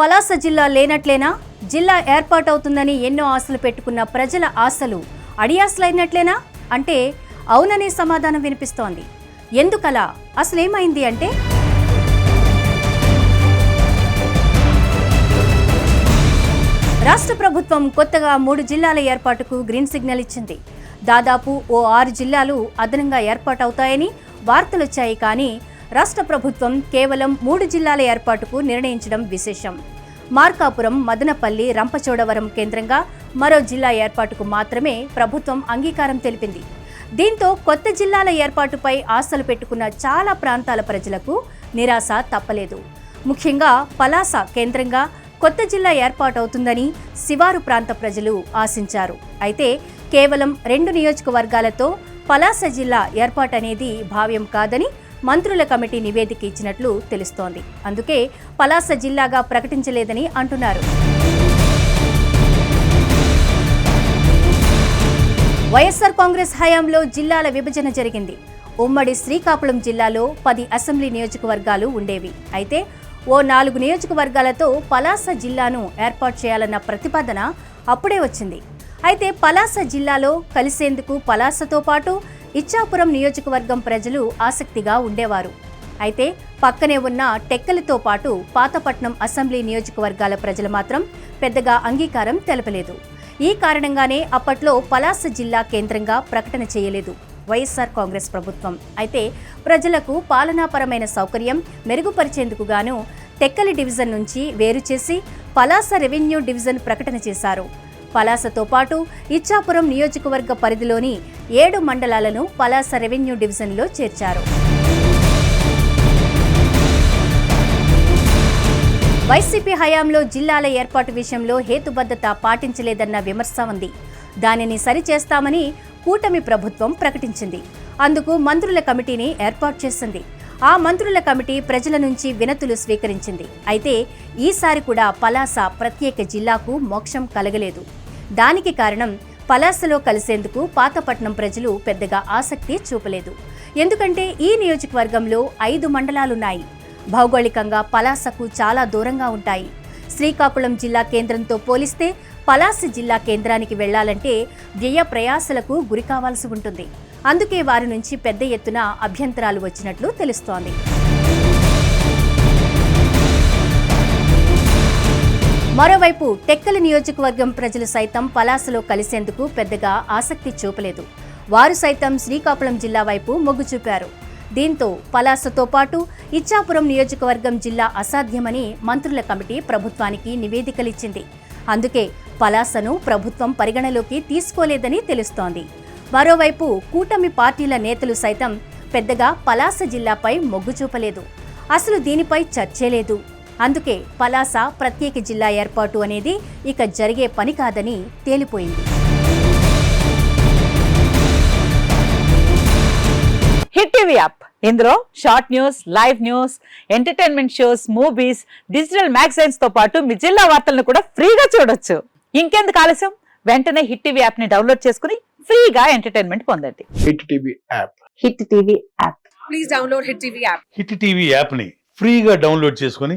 పలాస జిల్లా లేనట్లేనా? జిల్లా ఏర్పాటవుతుందని ఎన్నో ఆశలు పెట్టుకున్న ప్రజల ఆశలు అడియాసలైనట్లేనా? అంటే అవుననే సమాధానం వినిపిస్తోంది. ఎందుకలా? అసలేమైంది అంటే? రాష్ట్ర ప్రభుత్వం కొత్తగా మూడు జిల్లాల ఏర్పాటుకు గ్రీన్ సిగ్నల్ ఇచ్చింది. దాదాపు ఓ ఆరు జిల్లాలు అదనంగా ఏర్పాటవుతాయని వార్తలొచ్చాయి కానీ రాష్ట్ర ప్రభుత్వం కేవలం మూడు జిల్లాల ఏర్పాటుకు నిర్ణయించడం విశేషం. మార్కాపురం మదనపల్లి రంపచోడవరం కేంద్రంగా మరో జిల్లా ఏర్పాటుకు మాత్రమే ప్రభుత్వం అంగీకారం తెలిపింది. దీంతో కొత్త జిల్లాల ఏర్పాటుపై ఆశలు పెట్టుకున్న చాలా ప్రాంతాల ప్రజలకు నిరాశ తప్పలేదు. ముఖ్యంగా పలాస కేంద్రంగా కొత్త జిల్లా ఏర్పాటవుతుందని శివారు ప్రాంత ప్రజలు ఆశించారు. అయితే కేవలం రెండు నియోజకవర్గాలతో పలాస జిల్లా ఏర్పాటనేది భావ్యం కాదని మంత్రుల కమిటీ నివేదిక ఇచ్చినట్లు తెలుస్తోంది. అందుకే పలాస జిల్లాగా ప్రకటించలేదని అంటున్నారు. వైఎస్ఆర్ కాంగ్రెస్ హయాంలో జిల్లాల విభజన జరిగింది. ఉమ్మడి శ్రీకాకుళం జిల్లాలో పది అసెంబ్లీ నియోజకవర్గాలు ఉండేవి. అయితే ఓ నాలుగు నియోజకవర్గాలతో పలాస జిల్లాను ఏర్పాటు చేయాలన్న ప్రతిపాదన అప్పుడే వచ్చింది. అయితే పలాస జిల్లాలో కలిసేందుకు పలాసతో పాటు ఇచ్చాపురం నియోజకవర్గం ప్రజలు ఆసక్తిగా ఉండేవారు. అయితే పక్కనే ఉన్న టెక్కలితో పాటు పాతపట్నం అసెంబ్లీ నియోజకవర్గాల ప్రజలు మాత్రం పెద్దగా అంగీకారం తెలపలేదు. ఈ కారణంగానే అప్పట్లో పలాస జిల్లా కేంద్రంగా ప్రకటన చేయలేదు. వైఎస్ఆర్ కాంగ్రెస్ ప్రభుత్వం. అయితే ప్రజలకు పాలనాపరమైన సౌకర్యం మెరుగుపరిచేందుకు గాను టెక్కలి డివిజన్ నుంచి వేరు చేసి పలాస రెవెన్యూ డివిజన్ ప్రకటన చేశారు. పలాసతో పాటు ఇచ్చాపురం నియోజకవర్గ పరిధిలోని ఏడు మండలాలను పలాస రెవెన్యూ డివిజన్లో చేర్చారు. వైసీపీ హయాంలో జిల్లాల ఏర్పాటు విషయంలో హేతుబద్ధత పాటించలేదన్న విమర్శ ఉంది. దానిని సరిచేస్తామని కూటమి ప్రభుత్వం ప్రకటించింది. అందుకు మంత్రుల కమిటీని ఏర్పాటు చేసింది. ఆ మంత్రుల కమిటీ ప్రజల నుంచి వినతులు స్వీకరించింది. అయితే ఈసారి కూడా పలాస ప్రత్యేక జిల్లాకు మోక్షం కలగలేదు. దానికి కారణం పలాసలో కలిసేందుకు పాతపట్నం ప్రజలు పెద్దగా ఆసక్తి చూపలేదు. ఎందుకంటే ఈ నియోజకవర్గంలో ఐదు మండలాలున్నాయి. భౌగోళికంగా పలాసకు చాలా దూరంగా ఉంటాయి. శ్రీకాకుళం జిల్లా కేంద్రంతో పోలిస్తే పలాస జిల్లా కేంద్రానికి వెళ్ళాలంటే వ్యయ ప్రయాసలకు గురి కావాల్సి ఉంటుంది. అందుకే వారి నుంచి పెద్ద ఎత్తున అభ్యంతరాలు వచ్చినట్లు తెలుస్తోంది. మరోవైపు టెక్కలి నియోజకవర్గం ప్రజలు సైతం పలాసలో కలిసేందుకు పెద్దగా ఆసక్తి చూపలేదు. వారు సైతం శ్రీకాకుళం జిల్లా వైపు మొగ్గు చూపారు. దీంతో పలాసతో పాటు ఇచ్చాపురం నియోజకవర్గం జిల్లా అసాధ్యమని మంత్రుల కమిటీ ప్రభుత్వానికి నివేదికలిచ్చింది. అందుకే పలాసను ప్రభుత్వం పరిగణలోకి తీసుకోలేదని తెలుస్తోంది. మరోవైపు కూటమి పార్టీల నేతలు సైతం పెద్దగా పలాస జిల్లాపై మొగ్గు చూపలేదు. అసలు దీనిపై చర్చే లేదు. అందుకే పలాస ప్రత్యేక జిల్లా ఏర్పాటు అనేది ఇక జరిగే పని కాదని తేలిపోయింది. Hit TV app. ఇందులో short news live news entertainment shows movies digital మ్యాగజైన్స్తో పాటు మీ జిల్లా వార్తలను కూడా ఫ్రీగా చూడొచ్చు. ఇంకెందుకు ఆలస్యం? వెంటనే హిట్ టీవీ యాప్ని డౌన్లోడ్ చేసుకుని ఫ్రీగా ఎంటర్టైన్మెంట్ పొందండి. Hit TV app. Hit TV app. Please download Hit TV app. Hit TV యాప్ని ఫ్రీగా డౌన్లోడ్ చేసుకొని